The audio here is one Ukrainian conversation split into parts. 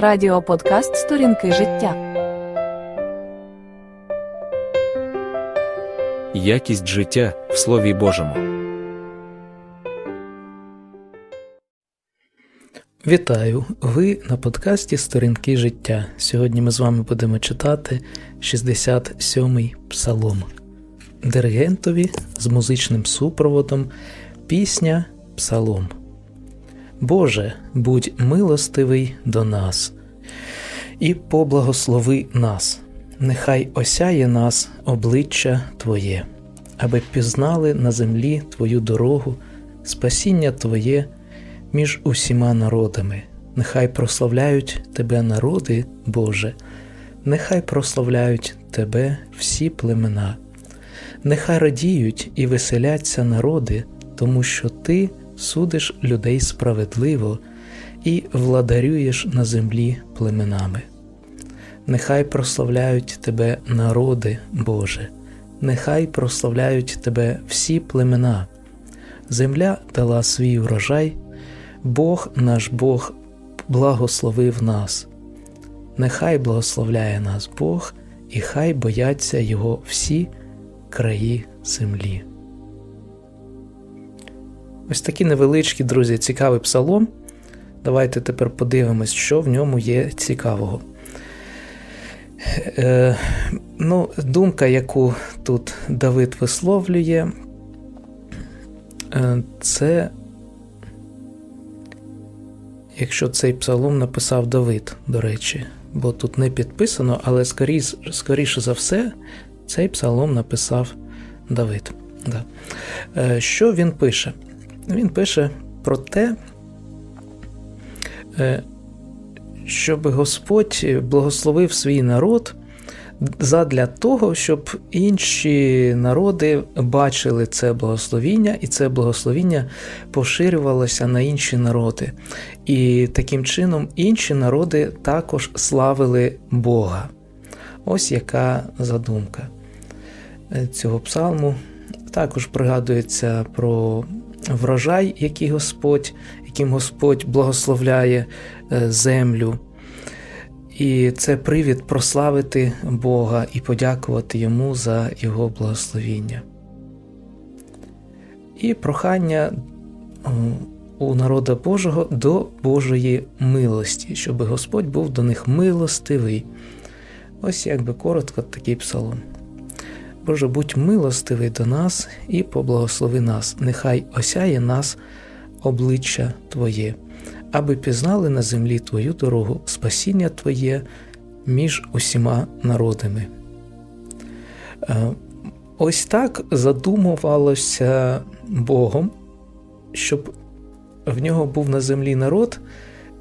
Радіоподкаст Сторінки життя. Якість життя в Слові Божому. Вітаю! Ви на подкасті Сторінки життя. Сьогодні ми з вами будемо читати 67-й псалом. Диригентові з музичним супроводом Пісня Псалом. Боже, будь милостивий до нас і поблагослови нас, нехай осяє нас обличчя Твоє, аби пізнали на землі Твою дорогу, спасіння Твоє між усіма народами. Нехай прославляють Тебе народи, Боже, нехай прославляють Тебе всі племена, нехай радіють і веселяться народи, тому що Ти судиш людей справедливо і владарюєш на землі племенами. Нехай прославляють Тебе народи, Боже, нехай прославляють Тебе всі племена. Земля дала свій урожай, Бог наш Бог благословив нас. Нехай благословляє нас Бог, і хай бояться Його всі краї землі. Ось такі невеличкі, друзі, цікавий псалом. Давайте тепер подивимось, що в ньому є цікавого. Е, ну, Думка, яку тут Давид висловлює, е, це, якщо цей псалом написав Давид, до речі, бо тут не підписано, але скоріш, скоріше за все, цей псалом написав Давид. Да. Е, що він пише? Він пише про те, е, щоб Господь благословив свій народ задля того, щоб інші народи бачили це благословіння, і це благословіння поширювалося на інші народи. І таким чином інші народи також славили Бога. Ось яка задумка цього псалму. Також пригадується про врожай, який Господь, яким Господь благословляє землю. І це привід прославити Бога і подякувати Йому за Його благословіння. І прохання у народа Божого до Божої милості, щоб Господь був до них милостивий. Ось якби коротко такий псалом. Боже, будь милостивий до нас і поблагослови нас, нехай осяє нас обличчя Твоє, аби пізнали на землі Твою дорогу, спасіння Твоє між усіма народами. Ось так задумувалося Богом, щоб в нього був на землі народ,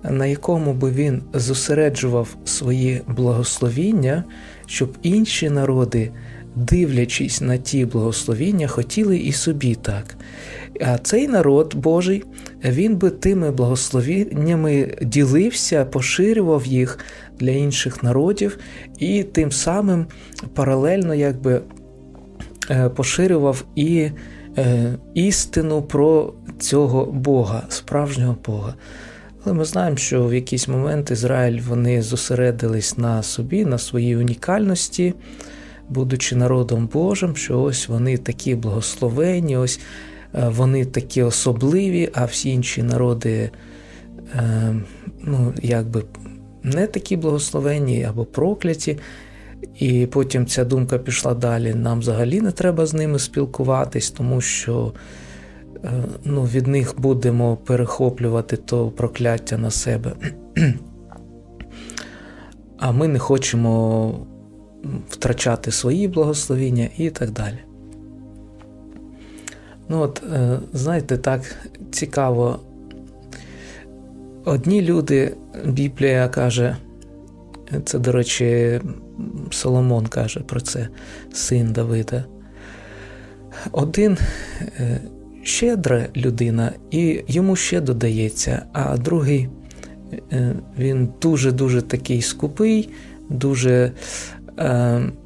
на якому би він зосереджував свої благословіння, щоб інші народи дивлячись на ті благословіння, хотіли і собі так. А цей народ Божий, він би тими благословіннями ділився, поширював їх для інших народів, і тим самим паралельно якби поширював і істину про цього Бога, справжнього Бога. Але ми знаємо, що в якийсь момент Ізраїль вони зосередились на собі, на своїй унікальності будучи народом Божим, що ось вони такі благословені, ось вони такі особливі, а всі інші народи, ну, якби не такі благословені або прокляті. І потім ця думка пішла далі. Нам взагалі не треба з ними спілкуватись, тому що ну, від них будемо перехоплювати то прокляття на себе. А ми не хочемо втрачати свої благословіння і так далі. Ну от, знаєте, так цікаво. Одні люди, Біблія каже, це, до речі, Соломон каже про це, син Давида. Один щедра людина, і йому ще додається, а другий він дуже-дуже такий скупий, дуже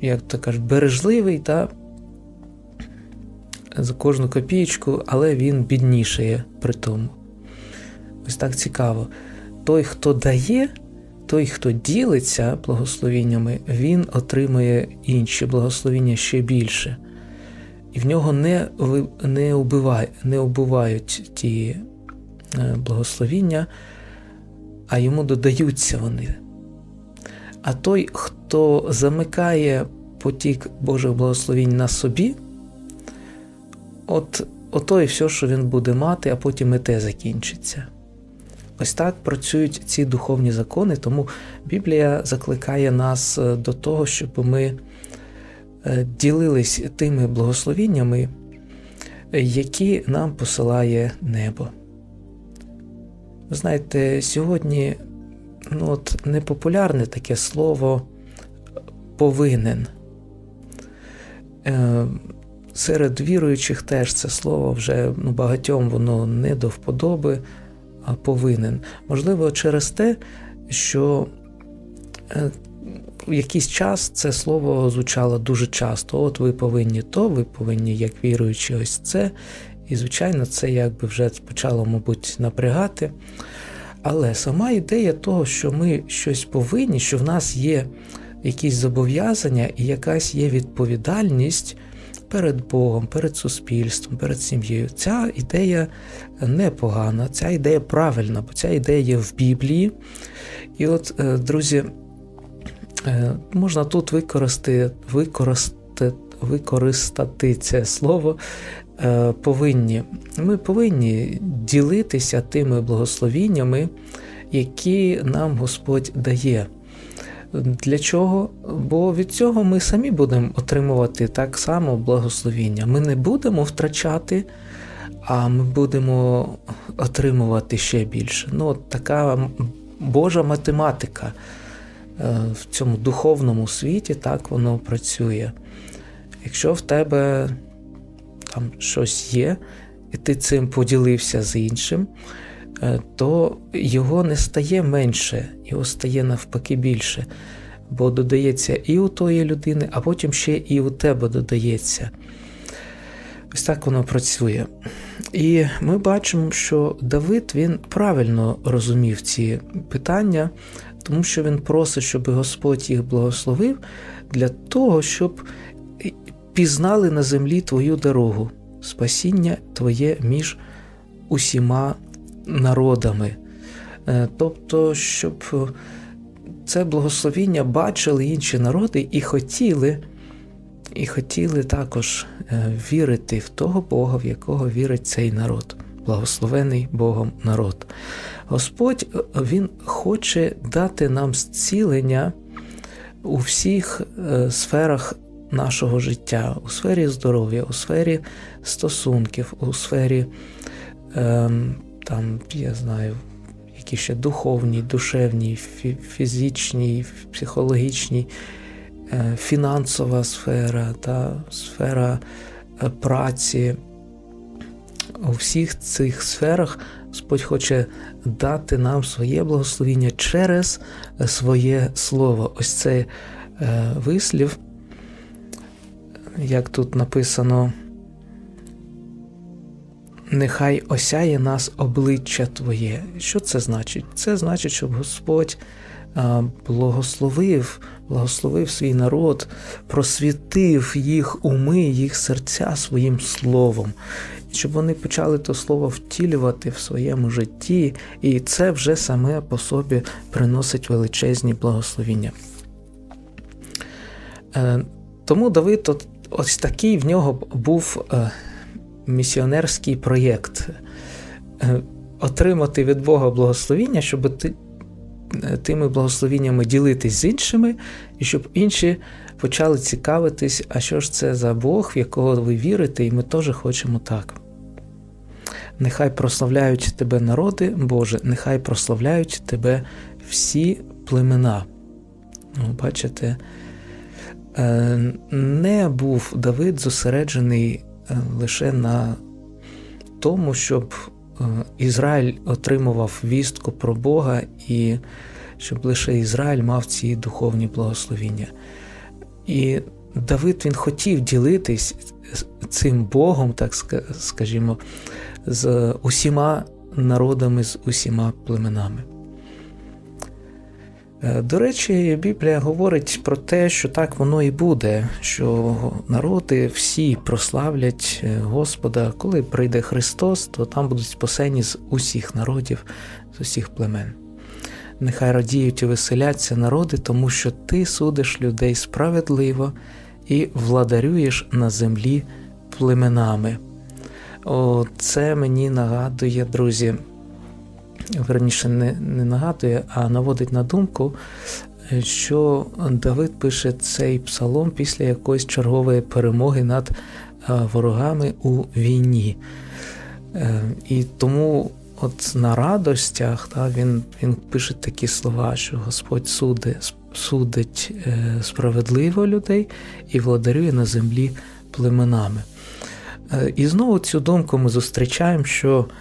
як то кажуть, бережливий та за кожну копієчку, але він біднішає при тому. Ось так цікаво. Той, хто дає, той, хто ділиться благословіннями, він отримує інші благословіння ще більше. І в нього не не, убиває, не убивають ті е, благословіння, а йому додаються вони. А той, хто замикає потік Божих благословінь на собі, от ото і все, що він буде мати, а потім і те закінчиться. Ось так працюють ці духовні закони, тому Біблія закликає нас е, до того, щоб ми е, ділились тими благословіннями, які нам посилає небо. Ви знаєте, сьогодні ну от, непопулярне таке слово повинен. Е, серед віруючих теж це слово вже ну, багатьом воно не до вподоби, а повинен. Можливо, через те, що е, в якийсь час це слово звучало дуже часто. От ви повинні то, ви повинні, як віруючі, ось це. І, звичайно, це якби вже почало, мабуть, напрягати. Але сама ідея того, що ми щось повинні, що в нас є якісь зобов'язання і якась є відповідальність перед Богом, перед суспільством, перед сім'єю. Ця ідея непогана, ця ідея правильна, бо ця ідея є в Біблії. І от, е, друзі, е, можна тут використати, використати, використати це слово. Е, повинні. Ми повинні ділитися тими благословіннями, які нам Господь дає. Для чого? Бо від цього ми самі будемо отримувати так само благословіння. Ми не будемо втрачати, а ми будемо отримувати ще більше. Ну, от така Божа математика е, в цьому духовному світі так воно працює. Якщо в тебе там щось є, і ти цим поділився з іншим, Е, то його не стає менше, його стає навпаки більше. Бо додається і у тої людини, а потім ще і у тебе додається. Ось так воно працює. І ми бачимо, що Давид він правильно розумів ці питання, тому що він просить, щоб Господь їх благословив для того, щоб пізнали на землі твою дорогу, спасіння твоє між усіма народами. Е, тобто, щоб це благословіння бачили інші народи і хотіли, і хотіли також е, вірити в того Бога, в якого вірить цей народ, благословений Богом народ. Господь е, Він хоче дати нам зцілення у всіх сферах нашого життя, у сфері здоров'я, у сфері стосунків, у сфері. Ем, там, я знаю, які ще духовні, душевні, фізичні, психологічні, е, фінансова сфера, та сфера е, праці. У всіх цих сферах Господь хоче дати нам своє благословіння через е, своє слово. Ось цей вислів, як тут написано нехай осяє нас обличчя Твоє. Що це значить? Це значить, щоб Господь благословив, благословив свій народ, просвітив їх уми, їх серця своїм словом, щоб вони почали то слово втілювати в своєму житті, і це вже саме по собі приносить величезні благословіння. Е, тому Давид ось такий в нього був е, місіонерський проєкт е, отримати від Бога благословіння, щоб ти, е, тими благословіннями ділитись з іншими, і щоб інші почали цікавитись, а що ж це за Бог, в якого ви вірите, і ми теж хочемо так. Нехай прославляють тебе народи, Боже, нехай прославляють тебе всі племена. Бачите, не був Давид зосереджений Е, лише на тому, щоб е, Ізраїль отримував вістку про Бога і щоб лише Ізраїль мав ці духовні благословіння. І Давид він хотів ділитись цим Богом, так скажімо, з усіма народами, з усіма племенами. Е, До речі, Біблія говорить про те, що так воно і буде, що народи всі прославлять е, Господа. Коли прийде Христос, то там будуть спасені з усіх народів, з усіх племен. Нехай радіють і веселяться народи, тому що ти судиш людей справедливо і владарюєш на землі племенами. О, це мені нагадує, друзі, верніше не, не нагадує, а наводить на думку, що Давид пише цей псалом після якоїсь чергової перемоги над е, ворогами у війні. Е, І тому от на радостях та, він, він пише такі слова, що Господь суди, судить е, справедливо людей і владарює на землі племенами. Е, І знову цю думку ми зустрічаємо, що е,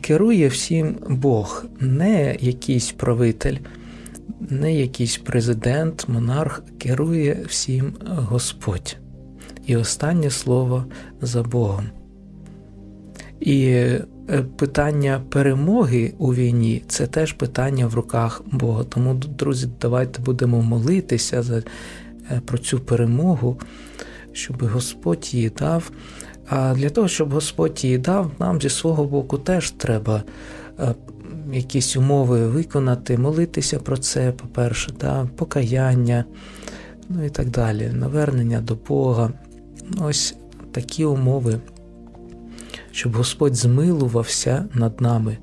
керує всім Бог, не якийсь правитель, не якийсь президент, монарх, керує всім Господь. І останнє слово за Богом. І е, питання перемоги у війні це теж питання в руках Бога. Тому, друзі, давайте будемо молитися за, е, про цю перемогу, щоб Господь її дав. А для того, щоб Господь її дав, нам зі свого боку теж треба е, якісь умови виконати, молитися про це, по-перше, да, покаяння, ну і так далі, навернення до Бога. Ось такі умови, щоб Господь змилувався над нами.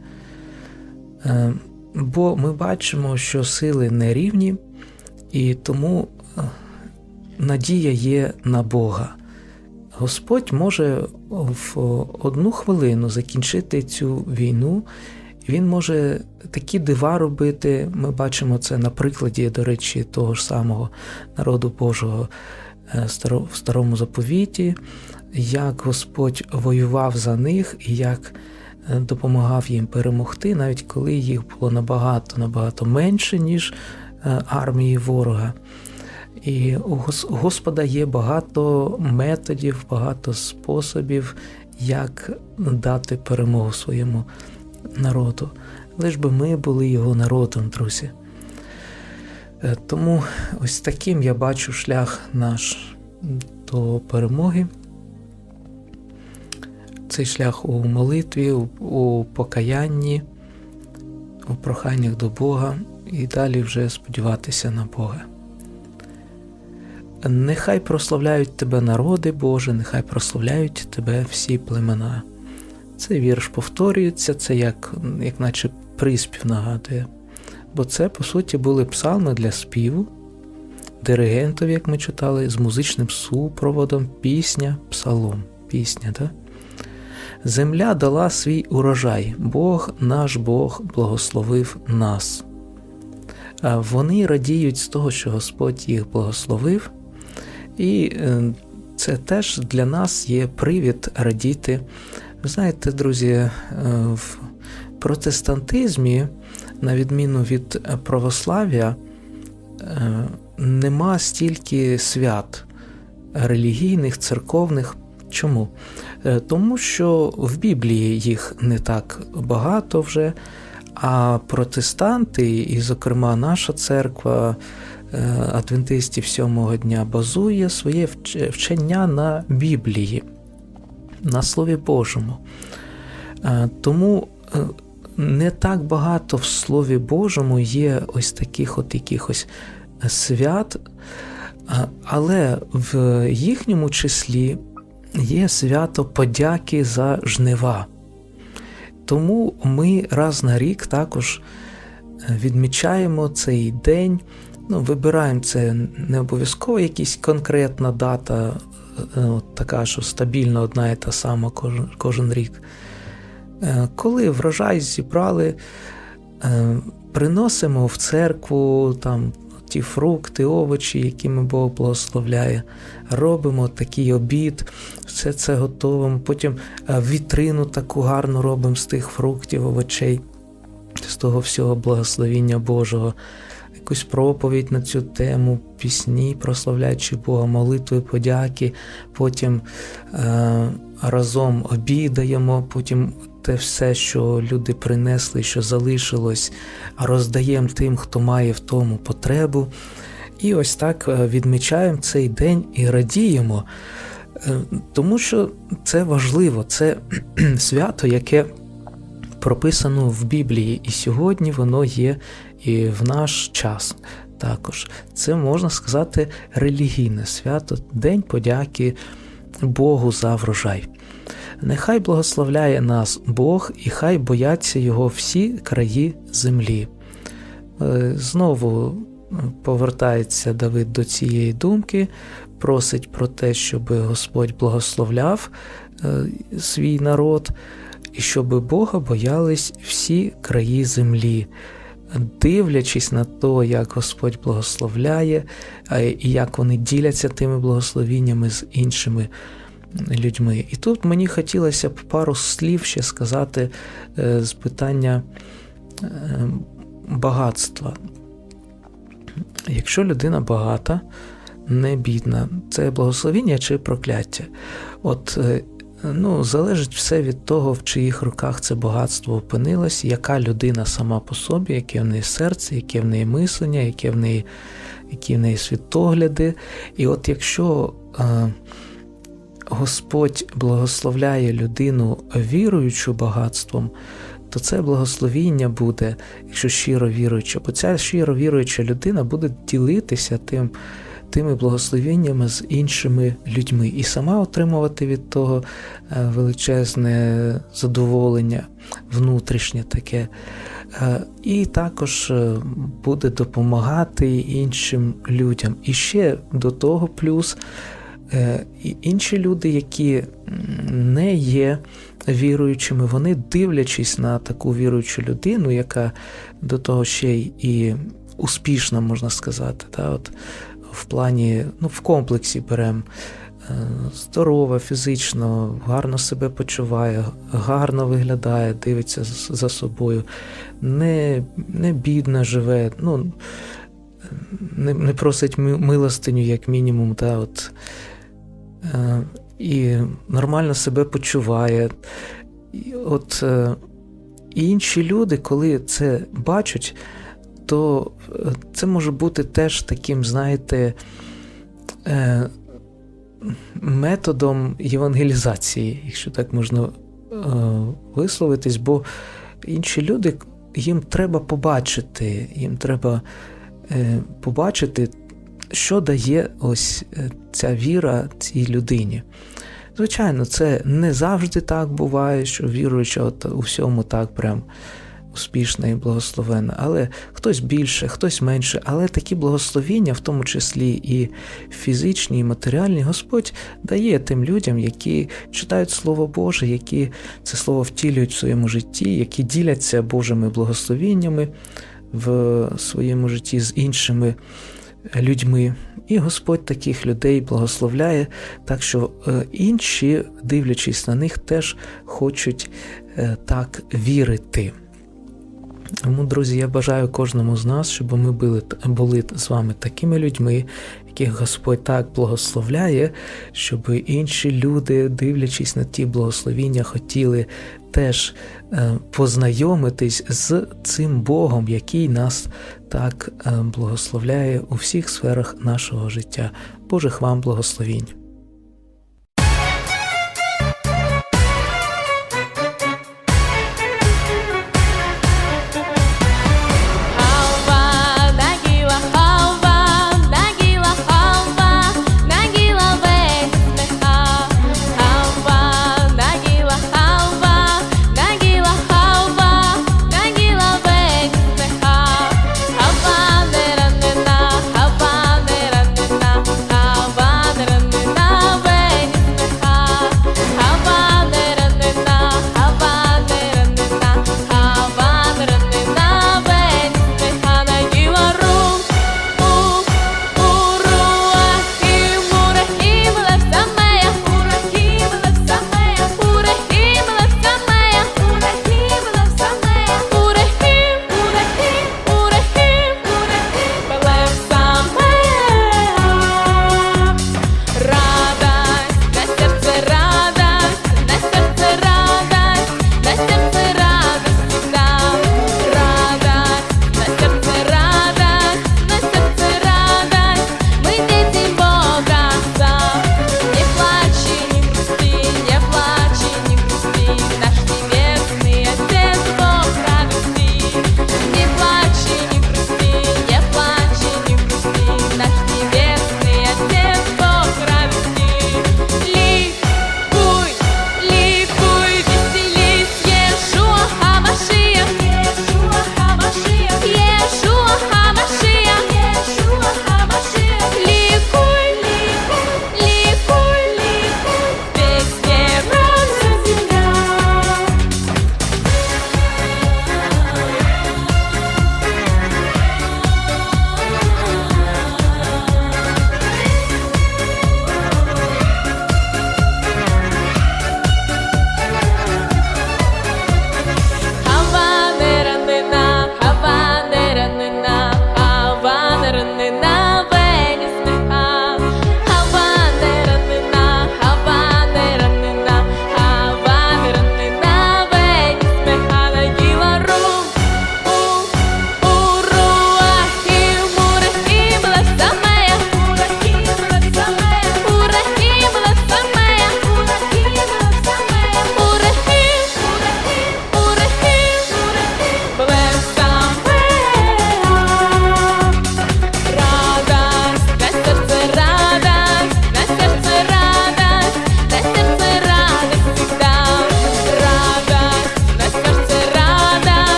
Е, Бо ми бачимо, що сили не рівні, і тому е, надія є на Бога. Господь може в одну хвилину закінчити цю війну, він може такі дива робити. Ми бачимо це на прикладі, до речі, того ж самого народу Божого е, в старому заповіті, як Господь воював за них і як е, допомагав їм перемогти, навіть коли їх було набагато набагато менше, ніж е, армії ворога. І у Господа є багато методів, багато способів, як дати перемогу своєму народу. Лиш би ми були його народом, друзі. Тому ось таким я бачу шлях наш до перемоги. Цей шлях у молитві, у покаянні, у проханнях до Бога і далі вже сподіватися на Бога. Нехай прославляють тебе народи Боже, нехай прославляють тебе всі племена. Цей вірш повторюється, це як, як наче приспів нагадує. Бо це, по суті, були псалми для співу, диригентів, як ми читали, з музичним супроводом, пісня, псалом, пісня. Да? Земля дала свій урожай, Бог, наш Бог, благословив нас. Вони радіють з того, що Господь їх благословив. І це теж для нас є привід радіти. Ви знаєте, друзі, в протестантизмі, на відміну від православ'я, нема стільки свят релігійних, церковних. Чому? Тому що в Біблії їх не так багато вже, а протестанти, і, зокрема, наша церква. Адвентистів сьомого дня базує своє вчення на Біблії, на Слові Божому. Тому не так багато в Слові Божому є ось таких от якихось свят, але в їхньому числі є свято подяки за жнива. Тому ми раз на рік також відмічаємо цей день. Ну, Вибираємо це не обов'язково якась конкретна дата, от така, що стабільно одна і та сама кожен, кожен рік. Коли врожай зібрали, приносимо в церкву там ті фрукти, овочі, якими Бог благословляє, робимо такий обід, все це готовимо. Потім вітрину таку гарну робимо з тих фруктів, овочей, з того всього благословіння Божого якусь проповідь на цю тему, пісні, прославляючи Бога, молитви, подяки, потім е, разом обідаємо, потім те все, що люди принесли, що залишилось, роздаємо тим, хто має в тому потребу. І ось так е, відмічаємо цей день і радіємо, Е, тому що це важливо, це свято, яке прописано в Біблії, і сьогодні воно є і в наш час. Також це можна сказати релігійне свято, День подяки Богу за врожай. Нехай благословляє нас Бог, і хай бояться Його всі краї землі. Е, Знову повертається Давид до цієї думки, просить про те, щоб Господь благословляв е, свій народ, і щоб Бога боялись всі краї землі, дивлячись на те, як Господь благословляє, е, і як вони діляться тими благословіннями з іншими людьми. І тут мені хотілося б пару слів ще сказати е, з питання е, багатства. Якщо людина багата, не бідна, це благословіння чи прокляття. От ну, залежить все від того, в чиїх руках це багатство опинилось, яка людина сама по собі, яке в неї серце, яке в неї мислення, яке в неї, які в неї світогляди. І от якщо е, Господь благословляє людину віруючу багатством, то це благословіння буде, якщо щиро віруюча, бо ця щиро віруюча людина буде ділитися тим, тими благословеннями з іншими людьми і сама отримувати від того е, величезне задоволення, внутрішнє таке. Е, І також е, буде допомагати іншим людям. І ще до того плюс. Інші люди, які не є віруючими, вони дивлячись на таку віруючу людину, яка до того ще й і успішна, можна сказати, та, от в плані, ну, в комплексі беремо. Здорова, фізично, гарно себе почуває, гарно виглядає, дивиться за собою, не не бідно живе, ну, не не просить милостиню, як мінімум, та, от, Е, і нормально себе почуває. І От е, інші люди, коли це бачать, то е, це може бути теж таким, знаєте, методом євангелізації, якщо так можна висловитись, бо інші люди їм треба побачити, їм треба побачити що дає ось е, ця віра цій людині? Звичайно, це не завжди так буває, що віруюча от у всьому так прям успішна і благословенна, але хтось більше, хтось менше, але такі благословіння, в тому числі і фізичні, і матеріальні, Господь дає тим людям, які читають Слово Боже, які це слово втілюють в своєму житті, які діляться Божими благословіннями в своєму житті з іншими людьми. І Господь таких людей благословляє, так що е, інші, дивлячись на них, теж хочуть е, так вірити. Тому, друзі, я бажаю кожному з нас, щоб ми були були з вами такими людьми, яких Господь так благословляє, щоб інші люди, дивлячись на ті благословіння, хотіли теж е, познайомитись з цим Богом, який нас так е, благословляє у всіх сферах нашого життя. Божих вам благословінь!